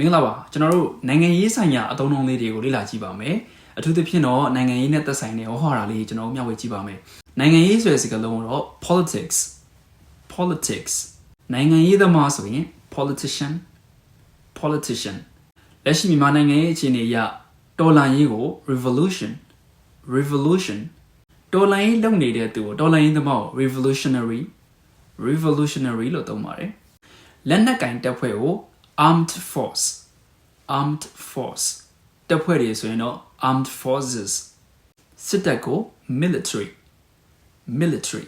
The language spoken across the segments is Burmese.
မင်္ဂလာပါကျွန်တော်တို့နိုင်ငံရေးဆိုင်ရာအသုံးအနှုန်းလေးတွေကိုလေ့လာကြည့်ပါမယ်အထူးသဖြင့်တော့နိုင်ငံရေးနဲ့သက်ဆိုင်တဲ့ဟောဟာတာလေးကျွန်တော်တို့မျှဝေကြည့်ပါမယ်နိုင်ငံရေးဆိုတဲ့စကားလုံးကတော့ politics politics နိုင်ငံရေးသမားဆိုရင် politician politician လက်ရှိမြန်မာနိုင်ငံရဲ့အခြေအနေအရတော်လှန်ရေးကို revolution revolution တော်လှန်ရေးလုပ်နေတဲ့သူကိုတော်လှန်ရေးသမားကို revolutionary revolutionary လို့သုံးပါတယ်လက်နက်ကင်တပ်ဖွဲ့ကို armed force armed force တပ်ဖွဲ့တွေဆိုရင်တော့ armed forces စစ်တပ်ကို military military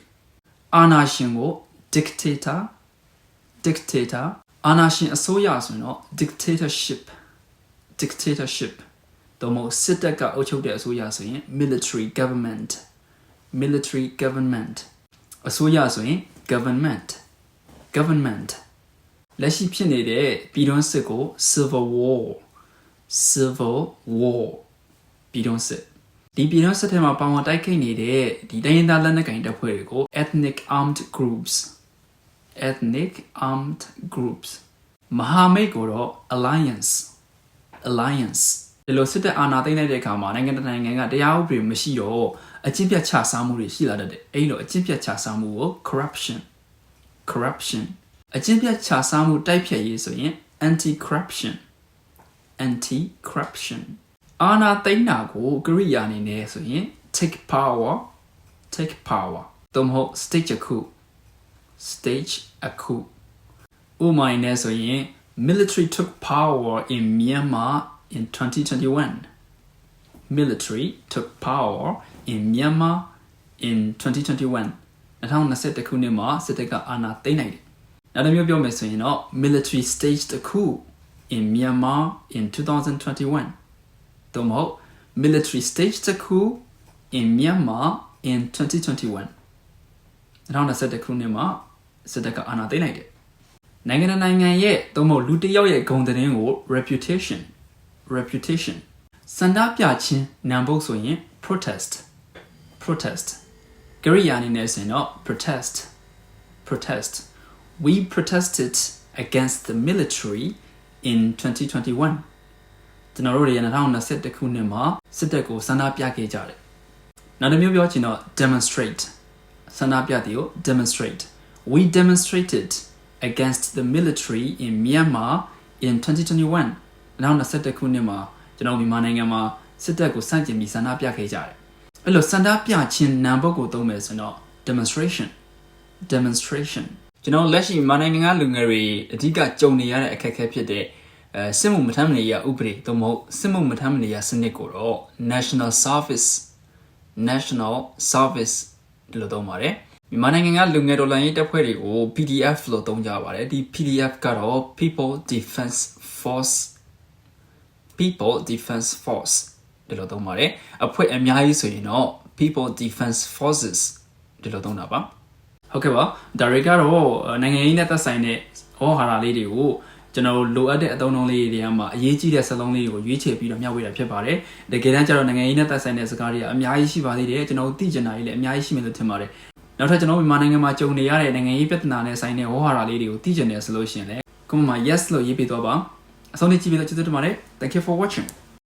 အာဏာရှင်ကို dictator dictator အာဏာရှင်အစိုးရဆိုရင်တော့ dictatorship dictatorship တော့မဟုတ်စစ်တပ်ကအုပ်ချုပ်တဲ့အစိုးရဆိုရင် military government military government အစိုးရဆိုရင် government government လက်ရှိဖြစ်နေတဲ့ပြည်တွင်းစစ်ကို civil war civil war ပြည်တွင်းစစ်ဒီပြည်တွင်းစစ်ထဲမှာပါဝင်တိုက်ခိုက်နေတဲ့ဒီတိုင်းရင်းသားလက်နက်ကိုင်တပ်ဖွဲ့တွေကို ethnic armed groups ethnic armed groups မဟာမိတ်ကိုတော့ alliance alliance ဒီလိုစစ်တပ်အာဏာသိမ်းလိုက်တဲ့အခါမှာနိုင်ငံတစ်နိုင်ငံကတရားဥပဒေမရှိတော့အကျင့်ပြတ်ချစားမှုတွေရှိလာတတ်တယ်အဲ့လိုအကျင့်ပြတ်ချစားမှုကို corruption corruption အကျင့်ပြတ်ချစားမှုတိုက်ဖြတ်ရေးဆိုရင် anti corruption anti corruption အာဏာသိမ်းတာကိုကရိယာအနေနဲ့ဆိုရင် take power take power သို့မဟုတ် stage အခု stage အခုဥပမာနဲ့ဆိုရင် military took power in Myanmar in 2021 military took power in Myanmar in 2021 2021ခုနှစ်မှာစစ်တပ်ကအာဏာသိမ်းလိုက်တယ် နောက်တစ်မျိုးပြောမယ်ဆိုရင်တော့ military staged a coup in Myanmar in 2021သို့မဟုတ် military staged a coup in Myanmar in 2021 2021ခုနှစ်မှာစစ်တပ်ကအာဏာသိမ်းလိုက်တယ်နိုင်ငံတစ်နိုင်ငံရဲ့သို့မဟုတ်လူတစ်ယောက်ရဲ့ဂုဏ်သတင်းကို reputation reputation စန္ဒပြခြင်းနံပုတ်ဆိုရင် protest protest ကရိယာအနေနဲ့ဆိုရင်တော့ protest protest we protested against the military in 2021ကျွန်တော်တို့တွေ2021ခုနှစ်မှာစစ်တပ်ကိုစန္ဒပြခဲ့ကြတယ်နောက်တစ်မျိုးပြောချင်တော့ demonstrate ဆန္ဒပြသည်ကို demonstrate we demonstrated against the military in Myanmar in 2021 2021ခုနှစ်မှာကျွန်တော်မြန်မာနိုင်ငံမှာစစ်တပ်ကိုစန့်ကျင်ပြီးဆန္ဒပြခဲ့ကြတယ်အဲ့လိုဆန္ဒပြခြင်းနာမ်ဘုတ်ကိုသုံးမယ်ဆိုတော့ demonstration demonstration ကျွန်တော်လက်ရှိမြန်မာနိုင်ငံကလူငယ်တွေအဓိကကြုံနေရတဲ့အခက်အခဲဖြစ်တဲ့အဲစစ်မှုမထမ်းမနေရဥပဒေသို့မဟုတ်စစ်မှုမထမ်းမနေရစနစ်ကိုတော့ national service national service လို့သုံးပါတယ်မြန်မာနိုင်ငံကလူငယ်တော်လှန်ရေးတပ်ဖွဲ့တွေကို PDF လို့သုံးကြပါတယ်ဒီ PDF ကတော့ People Defense Force People Defense Force ဒီလိုသုံးပါတယ်အဖွဲ့အများကြီးဆိုရင်တော့ People Defense Forces ဒီလိုသုံးတာပါ ဟုတ်ကဲ့ပါဒါတွေကတော့နိုင်ငံရေးနဲ့သက်ဆိုင်တဲ့ဟောဟာရာလေးတွေကိုကျွန်တော်လိုအပ်တဲ့အသုံးအနှုန်းလေးတွေကမှအရေးကြီးတဲ့စလုံးလေးတွေကိုရွေးချယ်ပြီးတော့မျှဝေတာဖြစ်ပါတယ်တကယ်တမ်းကျတော့နိုင်ငံရေးနဲ့သက်ဆိုင်တဲ့စကားတွေကအများကြီးရှိပါသေးတယ်ကျွန်တော်သိကျင်တာကြီးလည်းအများကြီးရှိမယ်လို့ထင်ပါတယ်နောက်ထပ်ကျွန်တော်မြန်မာနိုင်ငံမှာကြုံနေရတဲ့နိုင်ငံရေးပြဿနာနဲ့ဆိုင်တဲ့ဟောဟာရာလေးတွေကိုသိကျင်တယ်ဆိုလို့ရှိရင်လည်းကွန်မန့်မှာ yes လို့ရေးပေးတော့ပါအဆုံးထိကြည့်ပြီးတော့ကျေးဇူးတင်ပါတယ် thank you for watching